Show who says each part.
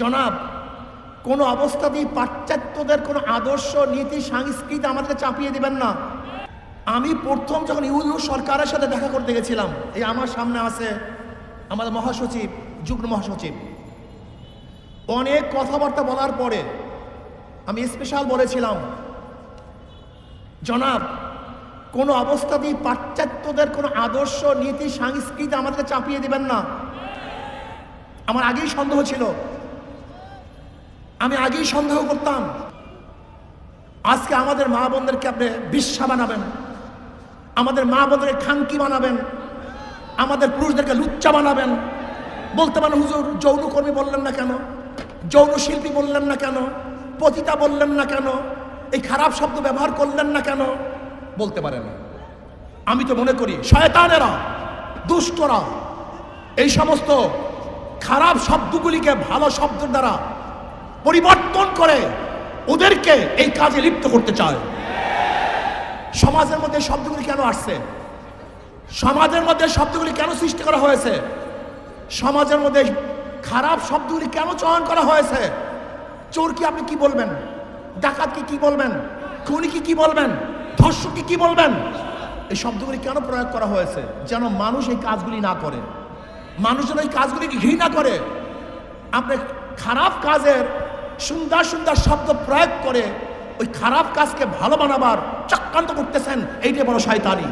Speaker 1: জনাব, কোনো অবস্থাতেই পাশ্চাত্যদের কোনো আদর্শ, নীতি, সংস্কৃতি আমাদের চাপিয়ে দিবেন না। আমি প্রথম যখন ইউনু সরকারের সাথে দেখা করতে গেছিলাম, এই আমার সামনে আছে আমাদের মহাসচিব, যুগ্ম মহাসচিব। অনেক কথাবার্তা বলার পরে আমি স্পেশাল বলেছিলাম, জনাব, কোনো অবস্থাতেই পাশ্চাত্যদের কোনো আদর্শ, নীতি, সংস্কৃতি আমাদের চাপিয়ে দিবেন না। আমার আগেই সন্দেহ ছিল। আমি আগেই সন্দেহ করতাম। আজকে আমাদের মা বোনদেরকে আপনি বিশ্বা বানাবেন। আমাদের মা বোনদেরকে খানকি বানাবেন। আমাদের পুরুষদেরকে লুচ্চা বানাবেন। বলতে পারেন, হুজুর, যৌনকর্মী বললেন না কেন? যৌন শিল্পী বললেন না কেন? পতিতা বললেন না কেন? এই খারাপ শব্দ ব্যবহার করলেন না কেন? বলতে পারেন। আমি তো মনে করি, শয়তানেরা, দুষ্টরা, এই সমস্ত খারাপ শব্দগুলিকে ভালো শব্দের দ্বারা পরিবর্তন করে ওদেরকে এই কাজে লিপ্ত করতে চায়। সমাজের মধ্যে শব্দগুলি কেন আসছে? সমাজের মধ্যে শব্দগুলি কেন সৃষ্টি করা হয়েছে? সমাজের মধ্যে খারাপ শব্দগুলি কেন চয়ন করা হয়েছে? চোর কি আপনি কি বলবেন? ডাকাতকে কি কি বলবেন? খুনিকে কি বলবেন? ধর্ষককে কি বলবেন? এই শব্দগুলি কেন প্রয়োগ করা হয়েছে? যেন মানুষ এই কাজগুলি না করে। মানুষ যেন এই কাজগুলিকে ঘৃণা করে। আপনি খারাপ কাজের সুন্দর সুন্দর শব্দ প্রয়োগ করে ওই খারাপ কাজকে ভালো বানাবার চক্রান্ত করতেছেন, এইটাই বড় শয়তানি।